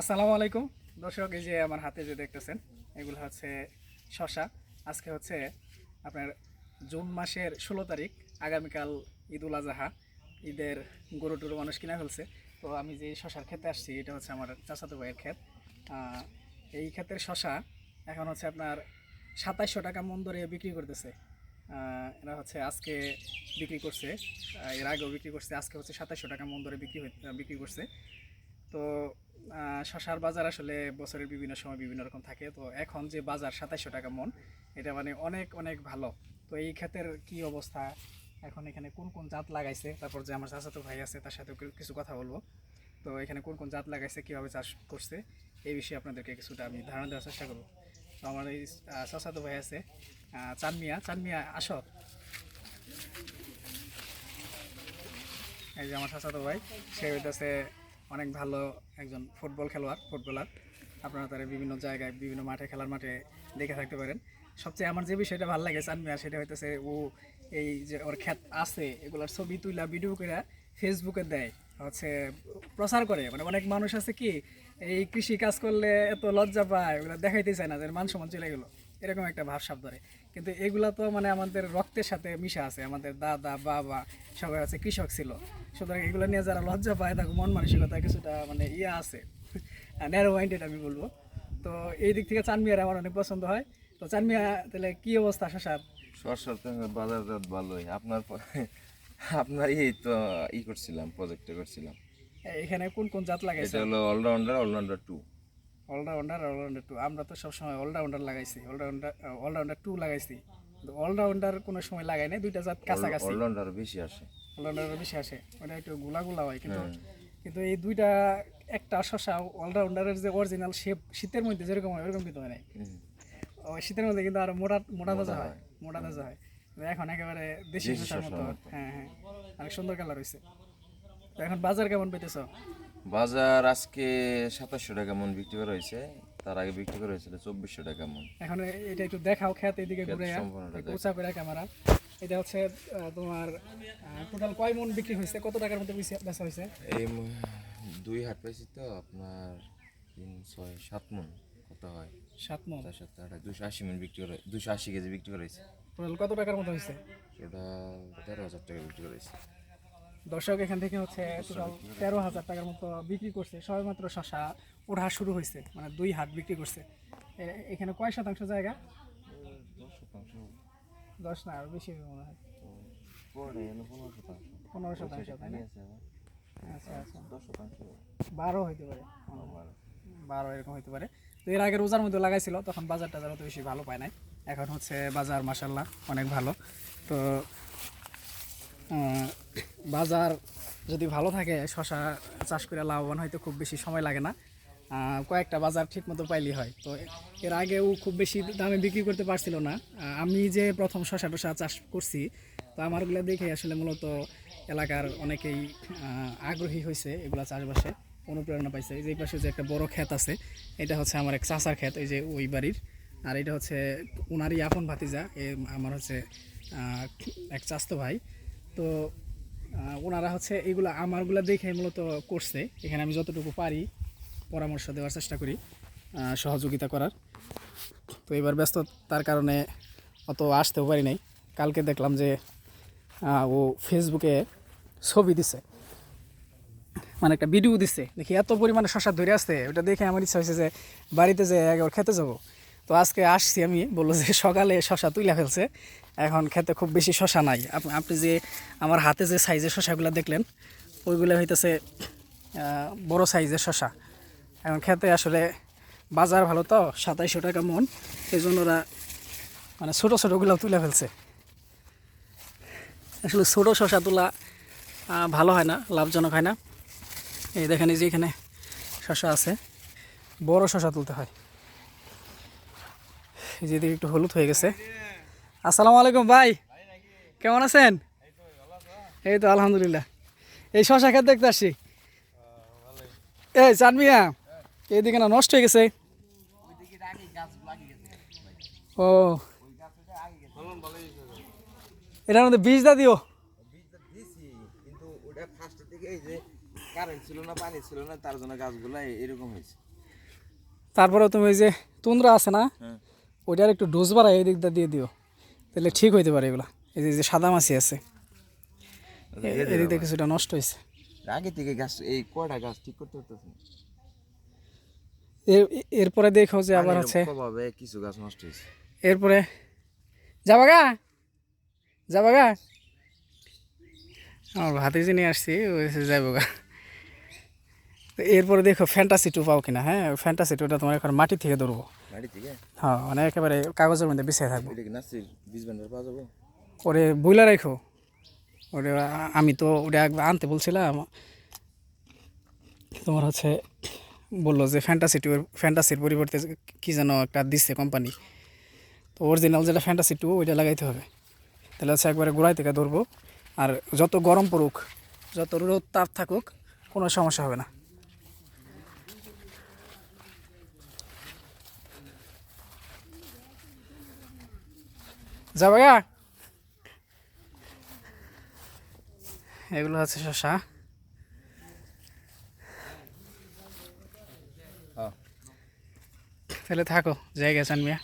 আসসালামু আলাইকুম। দর্শক, এই যে আমার হাতে যে দেখতেছেন, এগুলো হচ্ছে শশা আজকে হচ্ছে আপনার জুন মাসের ষোলো তারিখ, আগামীকাল ঈদ উল আজহা। ঈদের গরু টুরু মানুষ কিনা ফেলছে। তো আমি যে শশার খেতে আসছি, এটা হচ্ছে আমার চাচাতো ভাইয়ের ক্ষেত। এই ক্ষেতের শশা এখন হচ্ছে আপনার সাতাইশশো টাকা মন দরে বিক্রি করতেছে। এরা হচ্ছে আজকে বিক্রি করছে এর আগেও বিক্রি করছে, আজকে হচ্ছে সাতাইশশো টাকা মন দরে বিক্রি বিক্রি করছে। তো শশার বাজার আসলে বছরের বিভিন্ন সময় বিভিন্ন রকম থাকে। তো এখন যে বাজার সাতাইশশো টাকা মন, এটা মানে অনেক অনেক ভালো। তো এই ক্ষেতের কি অবস্থা? এখন এখানে কোন কোন জাত লাগাইছে? তারপর যে আমার চাচাতো ভাই আছে, তার সাথে কিছু কথা বলব। তো এখানে কোন কোন জাত লাগাইছে, কীভাবে চাষ করছে, এই বিষয়ে আপনাদেরকে কিছুটা আমি ধারণা দেওয়ার চেষ্টা করব। তো আমার এই চাচাতো ভাই আছে চানমিয়া। চানমিয়া, আসো। এই যে আমার চাচাতো ভাই, সে হইতেছে অনেক ভালো একজন ফুটবল খেলোয়াড় ফুটবলার আপনারা তারা বিভিন্ন জায়গায়, বিভিন্ন মাঠে, খেলার মাঠে দেখে থাকতে পারেন। সবচেয়ে আমার যে বিষয়টা ভালো লাগে চানমিয়া সেটা হইতেছে ও এই যে ওর খ্যাত আছে, এগুলার ছবি তুইলা ভিডিও করে ফেসবুকে দেয়। হচ্ছে প্রচার করে। মানে অনেক মানুষ আছে কি, এই কৃষি কাজ করলে এত লজ্জা পায়, ওগুলো দেখাইতে চায় না যে মান সমান চলে গেলো। এরকম একটা ভাবসাব ধরে। কিন্তু এগুলা তো মানে আমাদের রক্তের সাথে মিশা আছে। আমাদের দাদা বাবা সবাই আছে কৃষক ছিল। সুতরাং এগুলো নিয়ে যারা লজ্জা পায় তাকে মন মানসিকতা কিছুটা মানে ইয়ে আছে। ন্যারো মাইন্ডেড আমি বলব। তো এই দিক থেকে চানমিয়ার আমার অনেক পছন্দ হয়। তো চানমিয়া তাহলে কি অবস্থা শশার? তো বাজার জাত ভালোই। আপনার আপনার এই তো ই করছিলাম প্রজেক্টে করছিলাম। এখানে কোন কোন জাত লাগাইছে এটা হলো allrounder allrounder to allrounder allrounder to আমরা তো সবসময় অলরাউন্ডার লাগাইছি। অলরাউন্ডার অলরাউন্ডার টু লাগাইছি। কিন্তু অলরাউন্ডার কোনো সময় লাগাই না দুইটা জাত কাছাকাছি। অলরাউন্ডার বেশি আসে। অলরাউন্ডার বেশি আসে। ওটা একটু গোলা গোলা হয় কিন্তু হ্যাঁ। কিন্তু এই দুইটা একটা শশা অলরাউন্ডারের যে অরিজিনাল শেপ শীতের মধ্যে যেরকম হয় ওরকম কিন্তু হয় নাই। শীতের মধ্যে কিন্তু আরও মোটা মোটা তাজা হয়। মোটা তাজা হয়। এখন একেবারে দেশি শশার মতো। হ্যাঁ। হ্যাঁ অনেক সুন্দর কালার হয়েছে তো এখন বাজার কেমন পেতেছ বাজার আজকে সাতাশশো টাকা মন বিক্রি করা হয়েছে তার আগে বিক্রি করা হয়েছিল চব্বিশশো টাকা মন। এখন এটা একটু দেখাও খেত এদিকে ঘুরে উঁচা করে ক্যামেরা। এটা হচ্ছে তোমার টোটাল কয় মন বিক্রি হয়েছে? কত টাকার মতো বেচা- হয়েছে? এই দুই হাট পাইছি তো আপনার তিন ছয় সাত মন কত হয়? সাত মন? তার সাথে আট দুশো আশি মন বিক্রি করে দুশো আশি কেজি বিক্রি করা হয়েছে। টোটাল কত টাকার মতো হয়েছে? ওটা তেরো হাজার টাকা বিক্রি করা হয়েছে। দর্শক এখান থেকে হচ্ছে টোটাল তেরো হাজার টাকার মতো বিক্রি করছে। সবেমাত্র শশা ওঠা শুরু হয়েছে মানে দুই হাট বিক্রি করছে। এখানে কয় শতাংশ জায়গা? দশ না, আরও বেশি মনে হয়। পনেরো শতাংশ আচ্ছা আচ্ছা। বারো হইতে পারে। বারো এরকম হইতে পারে। তো এর আগে রোজার মধ্যে লাগাইছিল, তখন বাজার টাজার অত বেশি ভালো পায় নাই। এখন হচ্ছে বাজার মাসাল্লাহ অনেক ভালো। তো বাজার যদি ভালো থাকে শশা চাষ করে লাভবান হয়তো খুব বেশি সময় লাগে না। কয়েকটা বাজার ঠিক মতো পাইলেই হয়। তো এর আগেও খুব বেশি দামে বিক্রি করতে পারছিল না। আমি যে প্রথম শশা টশা চাষ করছি, তো আমারগুলো দেখে আসলে মূলত এলাকার অনেকেই আগ্রহী হয়েছে এগুলা চাষবাসে, অনুপ্রেরণা পাইছে। এই যে পাশে যে একটা বড় ক্ষেত আছে, এটা হচ্ছে আমার এক চাষার ক্ষেত, এই যে ওই বাড়ির। আর এটা হচ্ছে ওনারই আপন ভাতিজা, এ আমার হচ্ছে এক চাস্তো ভাই। তো ওনারা হচ্ছে এগুলা আমারগুলা দেখে মূলত করছে। এখানে আমি যতটুকু পারি পরামর্শ দেওয়ার চেষ্টা করি সহযোগিতা করার। তো এবার ব্যস্ত তার কারণে অত আসতেও পারি নাই। কালকে দেখলাম যে ও ফেসবুকে ছবি দিছে। মানে একটা ভিডিও দিচ্ছে দেখি এত পরিমাণে শশা ধরে আসছে, ওটা দেখে আমার ইচ্ছা হয়েছে যে, বাড়িতে যে একবার খেতে যাব। তো আজকে আসছি আমি, বলল যে সকালে শশা তুইলা ফেলছে। এখন খেতে খুব বেশি শশা নাই। আপ- আপনি যে আমার হাতে যে সাইজের শশাগুলো দেখলেন, ওইগুলো হইতেছে বড় সাইজের শশা। এখন খেতে আসলে বাজার ভালো তো, সাতাইশশো টাকা মন। এই জন্য ওরা মানে ছোটো ছোটোগুলো তুলে ফেলছে। আসলে ছোটো শশা তোলা ভালো হয় না, লাভজনক হয় না। এই দেখেন যে এখানে শশা আছে, বড় শশা তুলতে হয়। যেদিকে একটু হলুদ হয়ে গেছে। আসসালামু আলাইকুম ভাই। কেমন আছেন? এই তো আলহামদুলিল্লাহ। এই শশা খেতে দেখতে আসছি। এই চানমিয়া এইদিকে না নষ্ট হয়ে গেছে। ও। এটার মধ্যে বীজ দা দিও? তারপরে তুমি ওই যে তুন্দ্রা আছে না হ্যাঁ। ওইটার একটু ডোজ বাড়ায় এই দিকটা দিয়ে দিও। তাহলে ঠিক হইতে পারে এগুলো। এই যে- যে সাদা মাছি আছে। এ- এদিক কিছুটা নষ্ট হয়েছে আগে থেকে গাছ এই কয়টা গাছ ঠিক করতে পারতেছে এরপরে দেখো যে আবার প্রভাবে কিছু গাছ নষ্ট হয়েছে এরপরে যাবা গা? যাবা গা? আমার ভাতিজি নিয়ে আসছি ওই হচ্ছে যাব গা। এরপরে দেখো ফ্যান্টাসি টু পাও কিনা হ্যাঁ? ফ্যান্টাসি টুটা তোমার এখন মাটি থেকে ধরবো। হ্যাঁ মানে একেবারে কাগজের মধ্যে বিছিয়ে থাকব। ওরে বইলা রাখো ওরে আমি তো ওটা একবার আনতে বলছিলাম। তোমার হচ্ছে বলল যে ফ্যান্টাসি টু ফ্যান্টাসির পরিবর্তে কী যেন একটা দিচ্ছে কোম্পানি তো অরিজিনাল যেটা ফ্যান্টাসি টু ওইটা লাগাইতে হবে। তাহলে হচ্ছে একবারে গোড়াই থেকে ধরবো। আর যত গরম পড়ুক যত রোদ তাপ থাকুক কোনো সমস্যা হবে না। যাবে গা এগুলো হচ্ছে শশা তাহলে থাকো জায়গা চান মিয়া